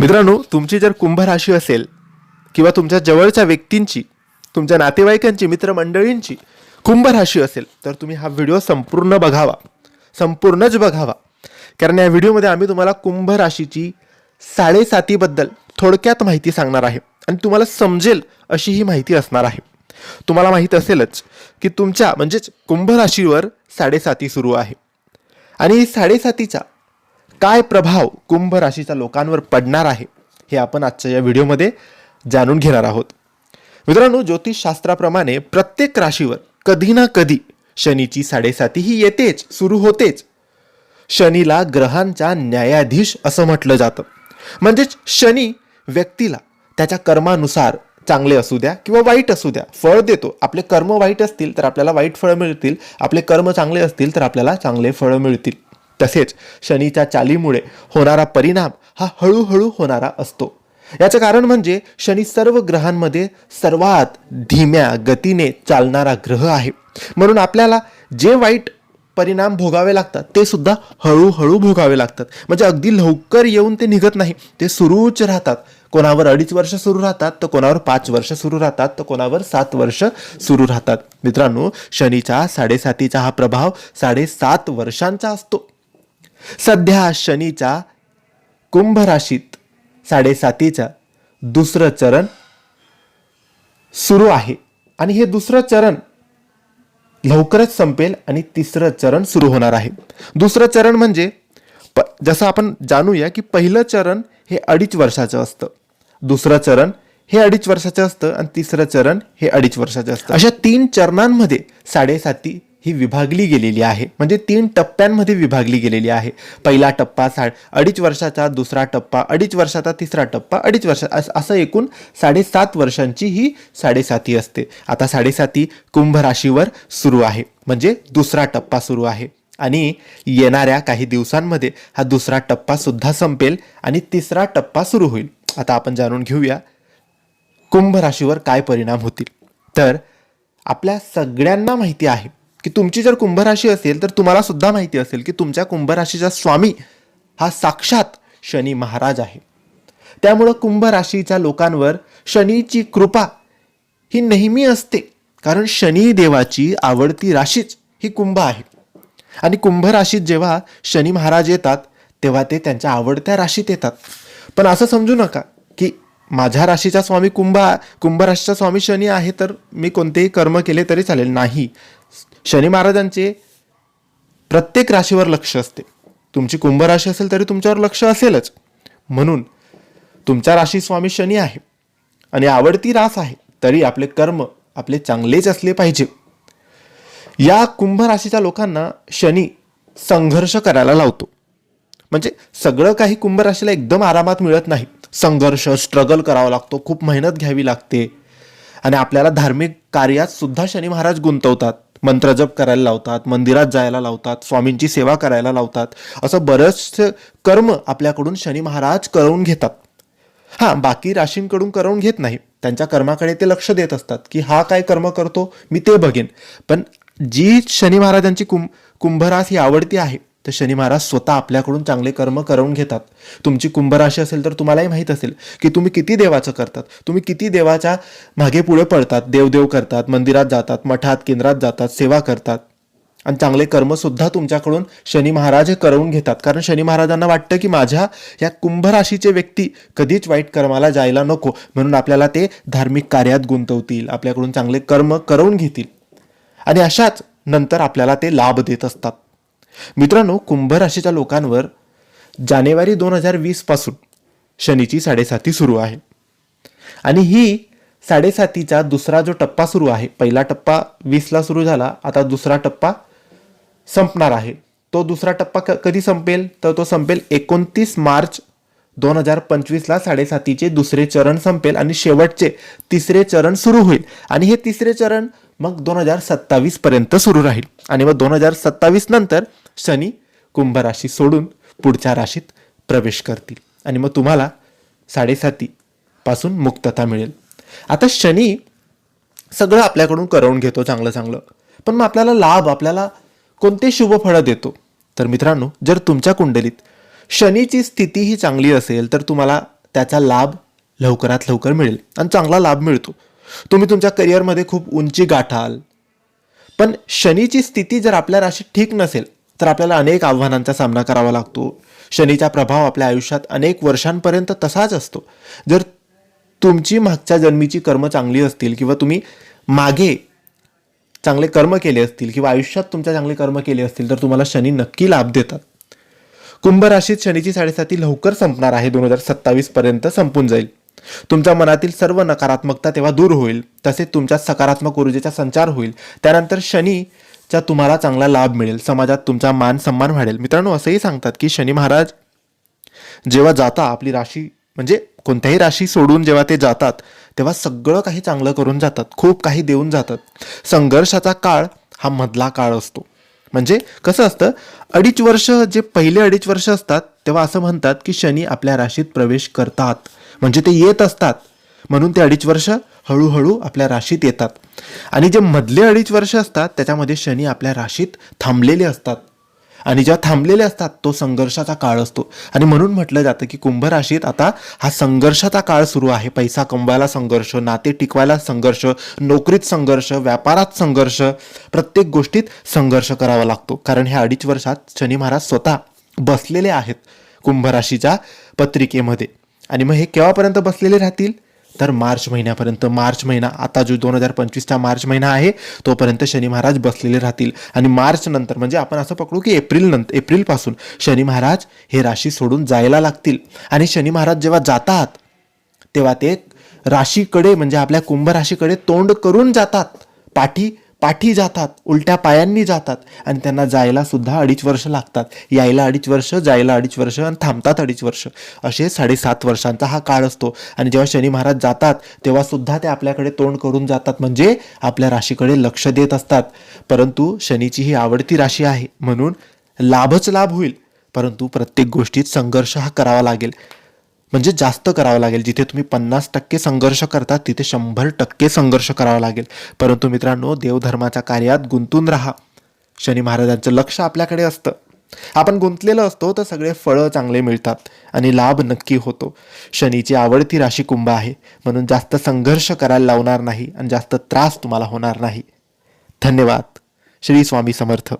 मित्रांनो तुमची जर कुंभ राशी असेल किंवा तुमच्या जवळच्या व्यक्तींची तुमच्या नातेवाईकांची मित्रमंडळींची कुंभ राशी असेल तर तुम्ही हा व्हिडिओ संपूर्ण बघावा. संपूर्णच बघावा. कारण या व्हिडिओमध्ये आम्ही तुम्हाला कुंभ राशीची साडेसातीबद्दल थोडक्यात माहिती सांगणार आहे. आणि तुम्हाला समजेल अशी ही माहिती असणार आहे. तुम्हाला माहीत असेलच की तुमच्या म्हणजेच कुंभ राशीवर साडेसाती सुरू आहे. आणि साडेसातीचा काय प्रभाव कुंभ राशीच्या लोकांवर पडणार आहे हे आपण आजच्या या व्हिडिओमध्ये जाणून घेणार आहोत. मित्रांनो ज्योतिषशास्त्राप्रमाणे प्रत्येक राशीवर कधी ना कधी शनीची साडेसाती ही येतेच सुरू होतेच. शनीला ग्रहांचा न्यायाधीश असं म्हटलं जातं. म्हणजेच शनी व्यक्तीला त्याच्या कर्मानुसार चांगले असू द्या किंवा वाईट असू द्या फळ देतो. आपले कर्म वाईट असतील तर आपल्याला वाईट फळं मिळतील. आपले कर्म चांगले असतील तर आपल्याला चांगले फळं मिळतील. तसेच शनीच्या चालीमुळे होणारा परिणाम हा हळूहळू होणारा असतो. याचं कारण म्हणजे शनी सर्व ग्रहांमध्ये सर्वात धीम्या गतीने चालणारा ग्रह आहे. म्हणून आपल्याला जे वाईट परिणाम भोगावे लागतात ते सुद्धा हळूहळू भोगावे लागतात. म्हणजे अगदी लवकर येऊन ते निघत नाही. ते सुरूच राहतात. कोणावर अडीच वर्ष सुरू राहतात तर कोणावर पाच वर्ष सुरू राहतात तर कोणावर सात वर्ष सुरू राहतात. मित्रांनो शनीचा साडेसातीचा हा प्रभाव साडेसात वर्षांचा असतो. सध्या शनीचा कुंभ राशीत साडेसातीचा दुसरं चरण सुरू आहे. आणि हे दुसरं चरण लवकरच संपेल आणि तिसरं चरण सुरू होणार आहे. दुसरं चरण म्हणजे प जसं आपण जाणूया की पहिलं चरण हे अडीच वर्षाचं असतं. दुसरं चरण हे अडीच वर्षाचं असतं आणि तिसरं चरण हे अडीच वर्षाचं असतं. अशा तीन चरणांमध्ये साडेसाती ही विभागली गेलेली आहे. म्हणजे तीन टप्प्यांमध्ये विभागली गेलेली आहे. पहिला टप्पा सा अडीच वर्षाचा दुसरा टप्पा अडीच वर्षाचा तिसरा टप्पा अडीच वर्षा असं एकूण साडेसात वर्षांची ही साडेसाती असते. आता साडेसाती कुंभ राशीवर सुरू आहे. म्हणजे दुसरा टप्पा सुरू आहे. आणि येणाऱ्या काही दिवसांमध्ये हा दुसरा टप्पासुद्धा संपेल आणि तिसरा टप्पा सुरू होईल. आता आपण जाणून घेऊया कुंभ राशीवर काय परिणाम होतील. तर आपल्या सगळ्यांना माहिती आहे की तुमची जर कुंभराशी असेल तर तुम्हाला सुद्धा माहिती असेल की तुमच्या कुंभराशीचा स्वामी हा साक्षात शनी महाराज आहे. त्यामुळं कुंभ राशीच्या लोकांवर शनीची कृपा ही नेहमी असते. कारण शनी देवाची आवडती राशीच ही कुंभ आहे. आणि कुंभ राशीत जेव्हा शनी महाराज येतात तेव्हा ते त्यांच्या आवडत्या राशीत येतात. पण असं समजू नका की माझ्या राशीचा स्वामी कुंभ कुंभ राशीचा स्वामी शनी आहे तर मी कोणतेही कर्म केले तरी चालेल. नाही. शनी महाराजांचे प्रत्येक राशीवर लक्ष असते. तुमची कुंभ राशी असेल तरी तुमच्यावर लक्ष असेलच. म्हणून तुमच्या राशी स्वामी शनी आहे. आणि आवडती रास आहे तरी आपले कर्म आपले चांगलेच असले पाहिजे. या कुंभ राशीच्या लोकांना शनी संघर्ष करायला लावतो. म्हणजे सगळं काही कुंभ राशीला एकदम आरामात मिळत नाही. संघर्ष स्ट्रगल करावा लागतो खूप मेहनत घ्यावी लागते. आणि आपल्याला धार्मिक कार्यात सुद्धा शनी महाराज गुंतवतात. मंत्रजप करायला लावतात मंदिरात जायला लावतात स्वामींची सेवा करायला लावतात. असं बरंचसं कर्म आपल्याकडून शनी महाराज करवून घेतात. हां बाकी राशींकडून करवून घेत नाही. त्यांच्या कर्माकडे ते लक्ष देत असतात की हा काय कर्म करतो मी ते बघेन. पण जी शनी महाराजांची कुंभ कुंभरास ही आवडती आहे तर शनी महाराज स्वतः आपल्याकडून चांगले कर्म करवून घेतात. तुमची कुंभराशी असेल तर तुम्हालाही माहीत असेल की तुम्ही किती देवाचं करतात. तुम्ही किती देवाच्या मागे पुढे पडतात. देवदेव करतात मंदिरात जातात मठात केंद्रात जातात सेवा करतात. आणि चांगले कर्मसुद्धा तुमच्याकडून शनी महाराज हे करवून घेतात. कारण शनी महाराजांना वाटतं की माझ्या या कुंभराशीचे व्यक्ती कधीच वाईट कर्माला जायला नको. म्हणून आपल्याला ते धार्मिक कार्यात गुंतवतील. आपल्याकडून चांगले कर्म करवून घेतील. आणि अशाच नंतर आपल्याला ते लाभ देत असतात. मित्रांनो कुंभ राशीच्या लोकांवर जानेवारी दोन हजार वीसपासून शनीची साडेसाती सुरू आहे. आणि ही साडेसातीचा दुसरा जो टप्पा सुरू आहे पहिला टप्पा वीसला सुरू झाला आता दुसरा टप्पा संपणार आहे. तो दुसरा टप्पा क- कधी संपेल? तर तो संपेल एकोणतीस मार्च दोन हजार पंचवीसला साडेसातीचे दुसरे चरण संपेल आणि शेवटचे तिसरे चरण सुरू होईल. आणि हे तिसरे चरण मग दोन हजार सत्तावीसपर्यंत सुरू राहील. आणि मग दोन हजार सत्तावीस नंतर शनी कुंभ राशी सोडून पुढच्या राशीत प्रवेश करतील. आणि मग तुम्हाला साडेसाती पासून मुक्तता मिळेल. आता शनी सगळं आपल्याकडून करवून घेतो चांगलं चांगलं. पण मग आपल्याला लाभ आपल्याला कोणते शुभ फळं देतो? तर मित्रांनो जर तुमच्या कुंडलीत शनीची स्थिती ही चांगली असेल तर तुम्हाला त्याचा लाभ लवकरात लवकर मिळेल. आणि चांगला लाभ मिळतो. तुम्ही तुमच्या करिअरमध्ये खूप उंची गाठाल. पण शनीची स्थिती जर आपल्या राशीत ठीक नसेल तर आपल्याला अनेक आव्हानांचा सामना करावा लागतो. शनीचा प्रभाव आपल्या आयुष्यात अनेक वर्षांपर्यंत तसाच असतो. जर तुमची मागच्या जन्मीची कर्म चांगली असतील किंवा तुम्ही मागे चांगले कर्म केले असतील किंवा आयुष्यात तुमच्या चांगले कर्म केले असतील तर तुम्हाला शनी नक्की लाभ देतात. कुंभ राशीत शनीची साडेसाती लवकर संपणार आहे दोन हजार सत्तावीसपर्यंत संपून जाईल. तुमच्या मनातील सर्व नकारात्मकता तेव्हा दूर होईल. तसेच तुमच्या सकारात्मक ऊर्जेचा संचार होईल. त्यानंतर शनी शनीचा तुम्हाला चांगला लाभ मिळेल. समाजात तुमचा मान सन्मान वाढेल. मित्रांनो असंही सांगतात की शनी महाराज जेव्हा जाता आपली राशी म्हणजे कोणत्याही राशी सोडून जेव्हा ते जातात तेव्हा सगळं काही चांगलं करून जातात. खूप काही देऊन जातात. संघर्षाचा काळ हा मधला काळ असतो. म्हणजे कसं असतं अडीच वर्ष जे पहिले अडीच वर्ष असतात तेव्हा असं म्हणतात की शनी आपल्या राशीत प्रवेश करतात. म्हणजे ते येत असतात. म्हणून ते अडीच वर्ष हळूहळू आपल्या राशीत येतात. आणि जे मधले अडीच वर्ष असतात त्याच्यामध्ये शनी आपल्या राशीत थांबलेले असतात. आणि जेव्हा थांबलेले असतात तो संघर्षाचा काळ असतो. आणि म्हणून म्हटलं जातं की कुंभ राशीत आता हा संघर्षाचा काळ सुरू आहे. पैसा कमवायला संघर्ष नाते टिकवायला संघर्ष नोकरीत संघर्ष व्यापारात संघर्ष प्रत्येक गोष्टीत संघर्ष करावा लागतो. कारण ह्या अडीच वर्षात शनी महाराज स्वतः बसलेले आहेत कुंभ राशीच्या पत्रिकेमध्ये. आणि मग हे केव्हापर्यंत बसलेले राहतील? तर मार्च महिन्यापर्यंत मार्च महिना आता जो दोन हजार पंचवीसचा मार्च महिना आहे तोपर्यंत शनी महाराज बसलेले राहतील. आणि मार्च नंतर म्हणजे आपण असं पकडू की एप्रिल नंतर एप्रिलपासून शनी महाराज हे राशी सोडून जायला लागतील. आणि शनी महाराज जेव्हा जातात तेव्हा ते राशीकडे म्हणजे आपल्या कुंभ राशीकडे तोंड करून जातात. पाठी पाठी जातात उलट्या पायांनी जातात आणि त्यांना जायला सुद्धा अडीच वर्ष लागतात. यायला अडीच वर्ष जायला अडीच वर्ष आणि थांबतात अडीच वर्ष. असे साडेसात वर्षांचा हा काळ असतो. आणि जेव्हा शनी महाराज जातात तेव्हा सुद्धा ते आपल्याकडे तोंड करून जातात. म्हणजे आपल्या राशीकडे लक्ष देत असतात. परंतु शनीची ही आवडती राशी आहे. म्हणून लाभच लाभ होईल. परंतु प्रत्येक गोष्टीत संघर्ष हा करावा लागेल. म्हणजे जास्त करावं लागेल. जिथे तुम्ही पन्नास टक्के संघर्ष करता तिथे शंभर टक्के संघर्ष करावा लागेल. परंतु मित्रांनो देवधर्माच्या कार्यात गुंतून राहा. शनी महाराजांचं लक्ष आपल्याकडे असतं. आपण गुंतलेलं असतो तर सगळे फळं चांगले मिळतात आणि लाभ नक्की होतो. शनीची आवडती राशी कुंभ आहे. म्हणून जास्त संघर्ष करायला लावणार नाही आणि जास्त त्रास तुम्हाला होणार नाही. धन्यवाद. श्री स्वामी समर्थ.